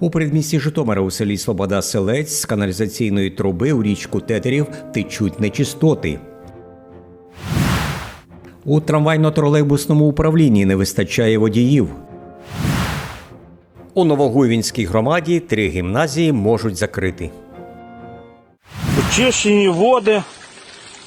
У передмісті Житомира у селі Слобода Селець з каналізаційної труби у річку Тетерів течуть нечистоти. У трамвайно-тролейбусному управлінні не вистачає водіїв. У Новогуйвінській громаді три гімназії можуть закрити. Очищені води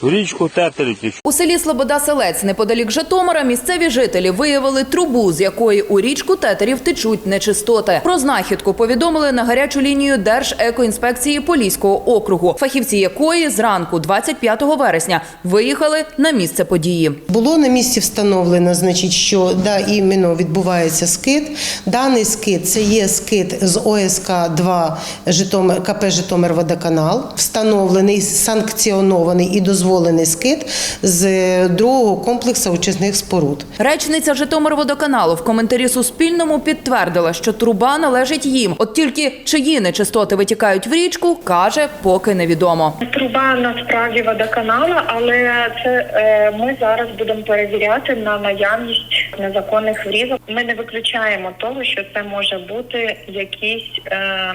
в річку Тетерівки. У селі Слобода Селець, неподалік Житомира, місцеві жителі виявили трубу, з якої у річку Тетерів течуть нечистоти. Про знахідку повідомили на гарячу лінію Держекоінспекції Поліського округу, фахівці якої зранку, 25 вересня, виїхали на місце події. Було на місці встановлено, значить, що да, іменно відбувається скид. Даний скид це є скид з ОСК 2 Житомир КП Житомир Водоканал, встановлений, санкціонований і дозволений скид з другого комплексу очисних споруд. Речниця Житомирводоканалу в коментарі Суспільному підтвердила, що труба належить їм. От тільки чиї нечистоти витікають в річку, каже, поки невідомо. Труба насправді водоканала, але це е, ми зараз будемо перевіряти на наявність незаконних врізок. Ми не виключаємо того, що це може бути якийсь е,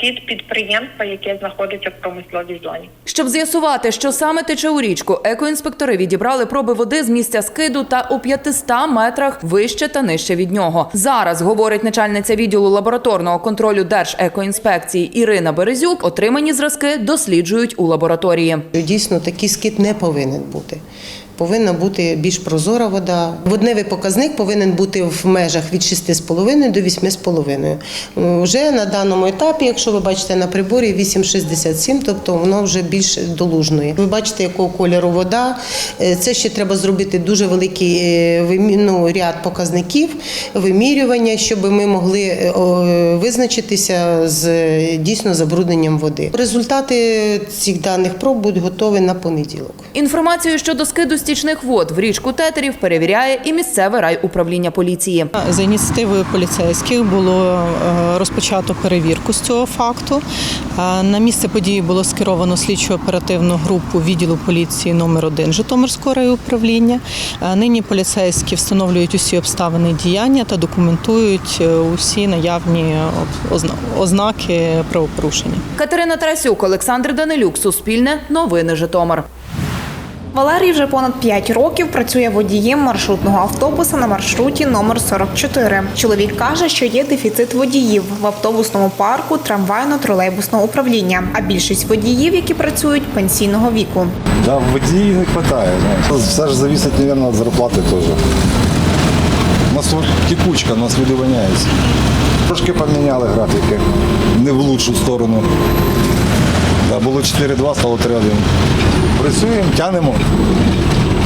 кіт підприємства, яке знаходиться в промисловій зоні. Щоб з'ясувати, що саме тече у річку, екоінспектори відібрали проби води з місця скиду та у 500 метрах вище та нижче від нього. Зараз говорить начальниця відділу лабораторного контролю Держекоінспекції Ірина Березюк. Отримані зразки досліджують у лабораторії. Дійсно, такий скид не повинен бути. Повинна бути більш прозора вода. Водневий показник повинен бути в межах від 6,5 до 8,5. Вже на даному етапі, якщо ви бачите на приборі 8,67, тобто воно вже більш долужної. Ви бачите, якого кольору вода. Е, Це ще треба зробити дуже великий е, ну, ряд показників, вимірювання, щоб ми могли е, визначитися з дійсно забрудненням води. Результати цих даних проб будуть готові на понеділок. Інформацію щодо скиду стічних вод в річку Тетерів перевіряє і місцеве райуправління поліції. За ініціативою поліцейських було е, розпочато перевірку з цього факту. Е, На місце події було скеровано слідчо оперативну групу відділу поліції номер 1 Житомирського райуправління. Е, Нині поліцейські встановлюють усі обставини діяння та документують усі наявні озна- ознаки правопорушення. Катерина Тарасюк, Олександр Данилюк, Суспільне, Новини Житомир. Валерій вже понад 5 років працює водієм маршрутного автобуса на маршруті номер 44. Чоловік каже, що є дефіцит водіїв в автобусному парку трамвайно-тролейбусного управління, а більшість водіїв, які працюють пенсійного віку. Да, водіїв не вистачає. Все ж зависить, мабуть, від зарплати теж. У нас у нас люди воняються. Трошки поміняли графіки, не в лучшу сторону. Було 4-2, стало 3-1. Працюємо, тянемо.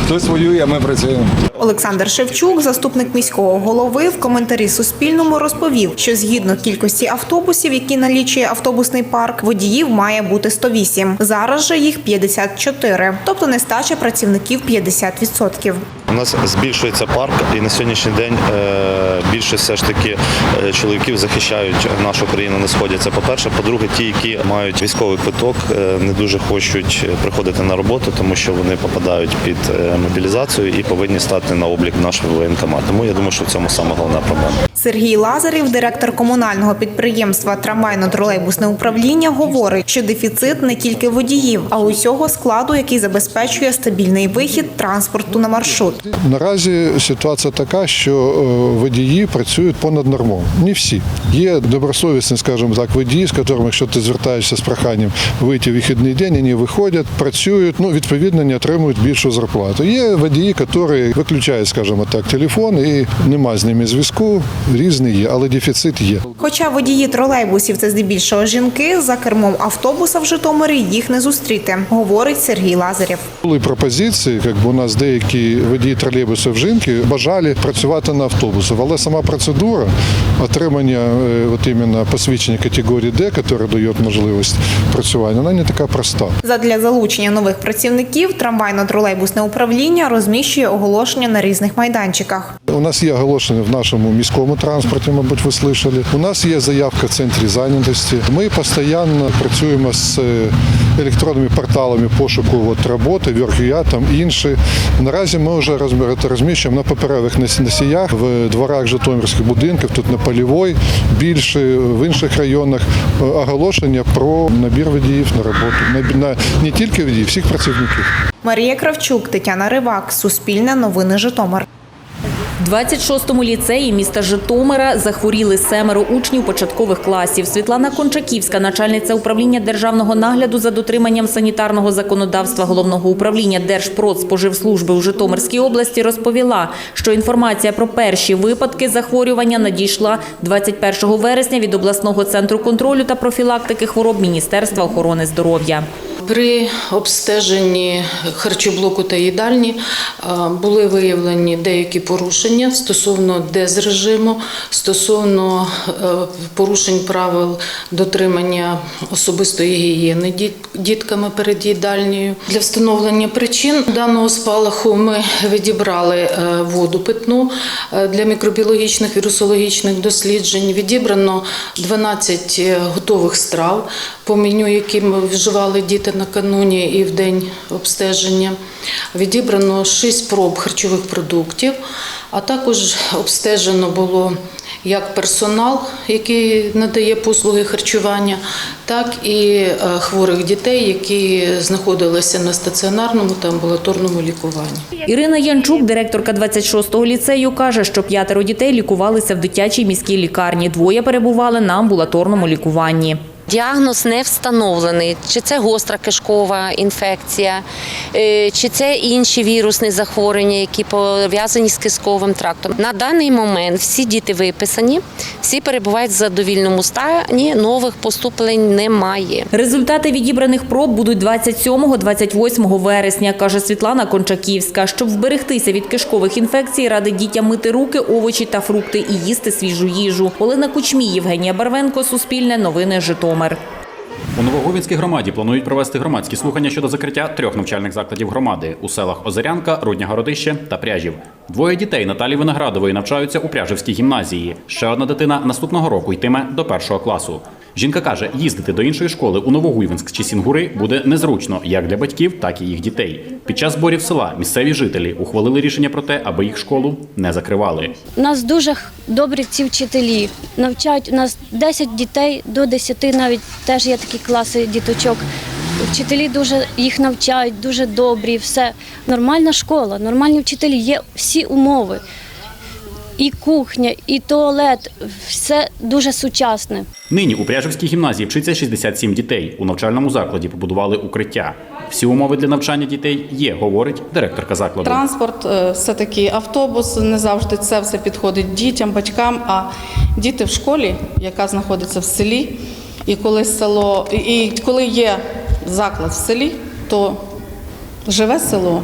Хтось воює, а ми працюємо. Олександр Шевчук, заступник міського голови, в коментарі Суспільному розповів, що згідно кількості автобусів, які налічує автобусний парк, водіїв має бути 108. Зараз же їх 54, тобто нестача працівників 50%. Нас збільшується парк, і на сьогоднішній день е, більше все ж таки е, чоловіків захищають нашу країну на сході. Це по-перше. По-друге, ті, які мають військовий квиток, е, не дуже хочуть приходити на роботу, тому що вони попадають під мобілізацію і повинні стати на облік в наш воєнкомат. Тому я думаю, що в цьому саме головна проблема. Сергій Лазарів, директор комунального підприємства Трамвайно-тролейбусне управління, говорить, що дефіцит не тільки водіїв, а усього складу, який забезпечує стабільний вихід транспорту на маршрут. Наразі ситуація така, що е, водії працюють понад нормою. Не всі. Є добросовісні, скажімо так, водії, з якими, якщо ти звертаєшся з проханням вийти в вихідний день, вони виходять, працюють, ну, відповідно, не отримують більшу зарплату. Є водії, які виключають, скажімо так, телефон і немає з ними зв'язку, різні є, але дефіцит є. Хоча водії тролейбусів це здебільшого жінки, за кермом автобуса в Житомирі їх не зустріти, говорить Сергій Лазарєв. Були пропозиції, якби у нас деякі водії тролейбусів жінки бажали працювати на автобусах, але сама процедура отримання е, от іменно посвідчення категорії Д, яке дає можливість працювання, вона не така проста. Задля залучення нових працівників трамвайно-тролейбусне управління розміщує оголошення на різних майданчиках. У нас є оголошення в нашому міському транспорті, мабуть, ви слышали. У нас є заявка в центрі зайнятості. Ми постійно працюємо з е, електронними порталами пошуку от, роботи, Work.ua, там інші. Наразі ми вже розмі- розміщуємо на паперових нос- носіях в дворах житомирських будинків, тут на Полівой, більше в інших районах е, оголошення про набір водіїв на роботу. На, не тільки водіїв, всіх працівників. Марія Кравчук, Тетяна Ривак, Суспільне новини Житомир. В 26-му ліцеї міста Житомира захворіли семеро учнів початкових класів. Світлана Кончаківська, начальниця управління державного нагляду за дотриманням санітарного законодавства головного управління Держпродспоживслужби у Житомирській області, розповіла, що інформація про перші випадки захворювання надійшла 21 вересня від обласного центру контролю та профілактики хвороб Міністерства охорони здоров'я. При обстеженні харчоблоку та їдальні були виявлені деякі порушення стосовно дезрежиму, стосовно е, порушень правил дотримання особистої гігієни дітками перед їдальнею. Для встановлення причин даного спалаху ми відібрали е, воду питну е, для мікробіологічних вірусологічних досліджень. Відібрано 12 готових страв по меню, які ми вживали діти накануні і в день обстеження. Відібрано 6 проб харчових продуктів, а також обстежено було як персонал, який надає послуги харчування, так і е, хворих дітей, які знаходилися на стаціонарному та амбулаторному лікуванні. Ірина Янчук, директорка 26-го ліцею, каже, що п'ятеро дітей лікувалися в дитячій міській лікарні. Двоє перебували на амбулаторному лікуванні. Діагноз не встановлений, чи це гостра кишкова інфекція, е, чи це інші вірусні захворювання, які пов'язані з кишковим трактом. На даний момент всі діти виписані, всі перебувають в задовільному стані, нових поступлень немає. Результати відібраних проб будуть 27-28 вересня, каже Світлана Кончаківська. Щоб вберегтися від кишкових інфекцій, радить дітям мити руки, овочі та фрукти і їсти свіжу їжу. Олена Кучмій, Євгенія Барвенко, Суспільне, Новини Житомир. У Новоговінській громаді планують провести громадські слухання щодо закриття трьох навчальних закладів громади у селах Озерянка, Рудня Городище та Пряжів. Двоє дітей Наталі Виноградової навчаються у Пряжівській гімназії. Ще одна дитина наступного року йтиме до першого класу. Жінка каже, їздити до іншої школи у Новогуйвинськ чи Сінгури буде незручно як для батьків, так і їх дітей. Під час зборів села місцеві жителі ухвалили рішення про те, аби їх школу не закривали. У нас дуже добрі ці вчителі. Навчають у нас 10 дітей до 10 навіть теж є такі класи діточок. Вчителі дуже їх навчають, дуже добрі, все. Нормальна школа, нормальні вчителі, є всі умови. І кухня, і туалет, все дуже сучасне. Нині у Пряжівській гімназії вчиться 67 дітей. У навчальному закладі побудували укриття. Всі умови для навчання дітей є, говорить директорка закладу. Транспорт, е, все-таки автобус, не завжди це все підходить дітям, батькам, а діти в школі, яка знаходиться в селі, і коли село, і коли є заклад в селі, то живе село,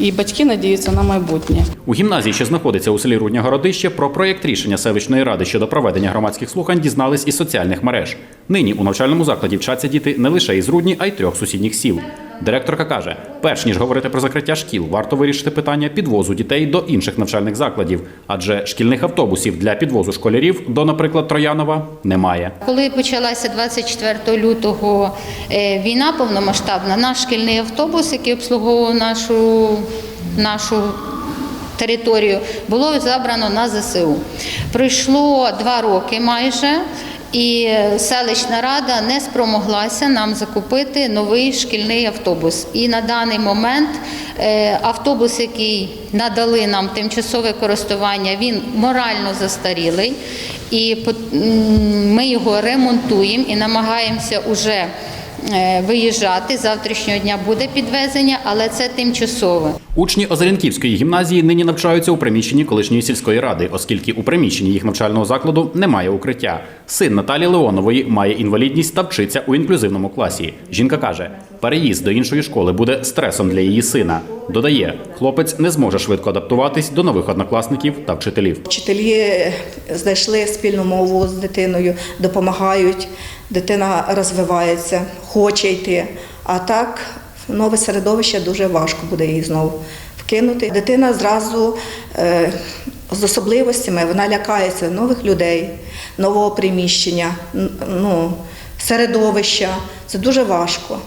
і батьки надіються на майбутнє. У гімназії, що знаходиться у селі Рудня Городище, про проєкт рішення селищної ради щодо проведення громадських слухань дізнались із соціальних мереж. Нині у навчальному закладі вчаться діти не лише із Рудні, а й трьох сусідніх сіл. Директорка каже, перш ніж говорити про закриття шкіл, варто вирішити питання підвозу дітей до інших навчальних закладів, адже шкільних автобусів для підвозу школярів до, наприклад, Троянова немає. Коли почалася 24 лютого е, війна повномасштабна, наш шкільний автобус, який обслуговував нашу, нашу територію, було забрано на ЗСУ. Пройшло два роки майже. І селищна рада не спромоглася нам закупити новий шкільний автобус. І на даний момент е, автобус, який надали нам тимчасове користування, він морально застарілий. І ми його ремонтуємо і намагаємося уже виїжджати. Завтрашнього дня буде підвезення, але це тимчасове. Учні Озарянківської гімназії нині навчаються у приміщенні колишньої сільської ради, оскільки у приміщенні їх навчального закладу немає укриття. Син Наталі Леонової має інвалідність та вчиться у інклюзивному класі. Жінка каже, переїзд до іншої школи буде стресом для її сина. Додає, хлопець не зможе швидко адаптуватись до нових однокласників та вчителів. Вчителі знайшли спільну мову з дитиною, допомагають, дитина розвивається, хоче йти. А так, в нове середовище дуже важко буде її знову вкинути. Дитина зразу е, з особливостями вона лякається нових людей, нового приміщення, ну, середовища. Це дуже важко.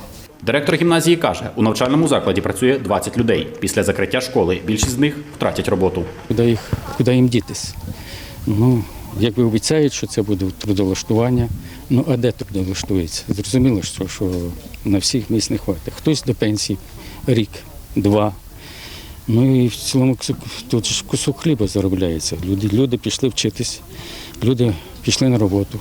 Директор гімназії каже, у навчальному закладі працює 20 людей. Після закриття школи більшість з них втратять роботу. Куди, їх, куди їм дітись? Ну, якби обіцяють, що це буде трудолаштування. Ну, а де трудолаштується? Зрозуміло, що, що на всіх місць не хватить. Хтось до пенсії рік, два. Ну і в цілому тут ж кусок хліба заробляється. Люди, люди пішли вчитись, люди пішли на роботу.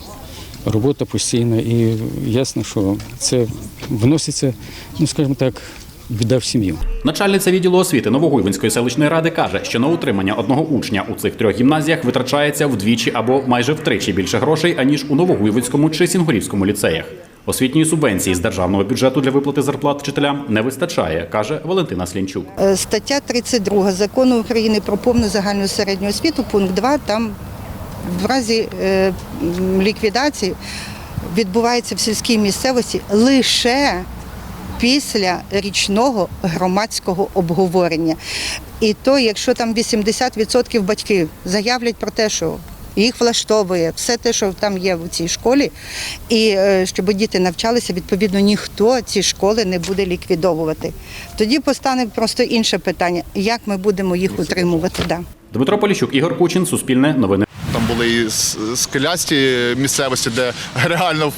Робота постійна і ясно, що це вноситься, ну скажімо так, біда в сім'ю. Начальниця відділу освіти Новогуйвинської селищної ради каже, що на утримання одного учня у цих трьох гімназіях витрачається вдвічі або майже втричі більше грошей, аніж у Новогуйвинському чи Сінгурівському ліцеях. Освітньої субвенції з державного бюджету для виплати зарплат вчителям не вистачає, каже Валентина Слінчук. Е, Стаття 32 закону України про повну загальну середню освіту, пункт 2, там в разі е, ліквідації відбувається в сільській місцевості лише після річного громадського обговорення. І то, якщо там 80% батьків заявлять про те, що їх влаштовує все те, що там є в цій школі, і е, щоб діти навчалися, відповідно, ніхто ці школи не буде ліквідовувати. Тоді постане просто інше питання: як ми будемо їх утримувати? Да. Дмитро Поліщук, Ігор Кучин, Суспільне новини. Там були і скелясті місцевості, де реально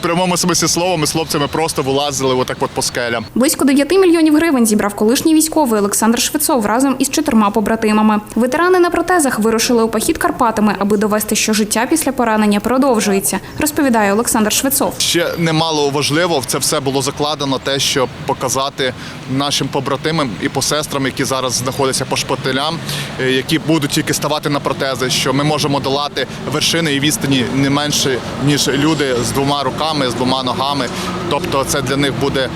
прямому смислі слова ми з хлопцями просто вилазили отак от по скелям. Близько 9 мільйонів гривень зібрав колишній військовий Олександр Швецов разом із чотирма побратимами. Ветерани на протезах вирушили у похід Карпатами, аби довести, що життя після поранення продовжується, розповідає Олександр Швецов. Ще немало важливо, в це все було закладено те, щоб показати нашим побратимам і посестрам, які зараз знаходяться по шпиталям, е, які будуть тільки ставати на протези, що ми можемо долати вершини і відстані не менше ніж люди з двома руками, з двома ногами. Тобто, це для них буде.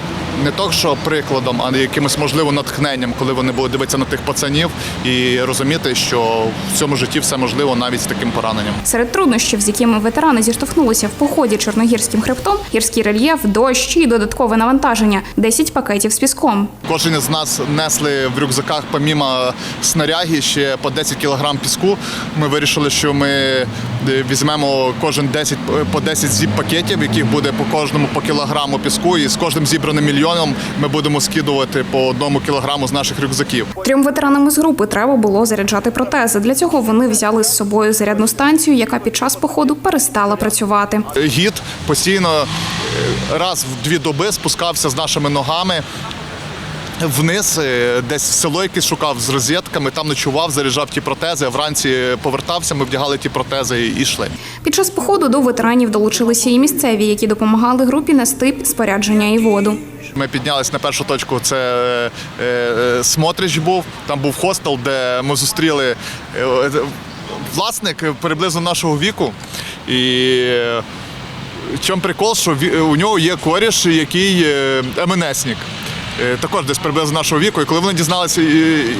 Не то, що прикладом, а якимось можливо натхненням, коли вони будуть дивитися на тих пацанів і розуміти, що в цьому житті все можливо навіть з таким пораненням. Серед труднощів, з якими ветерани зіштовхнулися в поході чорногірським хребтом, гірський рельєф, дощ і додаткове навантаження 10 пакетів з піском. Кожен із нас несли в рюкзаках, помімо снаряги, ще по 10 кілограм піску. Ми вирішили, що ми е, візьмемо кожен 10, по 10 зіп пакетів, яких буде по кожному по кілограму піску, і з кожним зібраним мільйоном ми будемо скидувати по одному кілограму з наших рюкзаків. Трьом ветеранам із групи треба було заряджати протези. Для цього вони взяли з собою зарядну станцію, яка під час походу перестала працювати. Гід постійно е, раз в дві доби спускався з нашими ногами. Вниз, е, десь в село якесь шукав з розетками, там ночував, заряджав ті протези. Вранці повертався, ми вдягали ті протези і йшли. Під час походу до ветеранів долучилися і місцеві, які допомагали групі нести спорядження і воду. Ми піднялись на першу точку. Це е, е, Смотрич був. Там був хостел, де ми зустріли е, власник приблизно нашого віку. І е, чому прикол, що у нього є коріш, який е, МНСник. Е, Також десь приблизно нашого віку, і коли вони дізналися,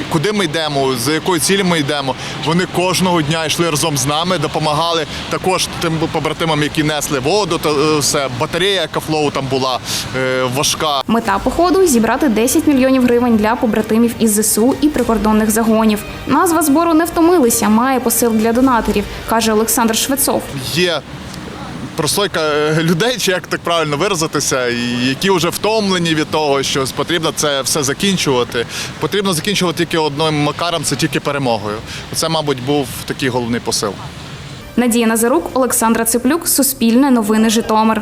куди ми йдемо, за якою цілі ми йдемо, вони кожного дня йшли разом з нами, допомагали також тим побратимам, які несли воду, та е, все батарея Кафлоу там була е, важка. Мета походу зібрати 10 мільйонів гривень для побратимів із ЗСУ і прикордонних загонів. Назва збору не втомилися, має посил для донаторів, каже Олександр Швецов. Є прослойка е, людей, чи як так правильно виразитися, які вже втомлені від того, що потрібно це все закінчувати. Потрібно закінчувати тільки одним макаром, це тільки перемогою. Це, мабуть, був такий головний посил. Надія Назарук, Олександра Циплюк, Суспільне новини Житомир.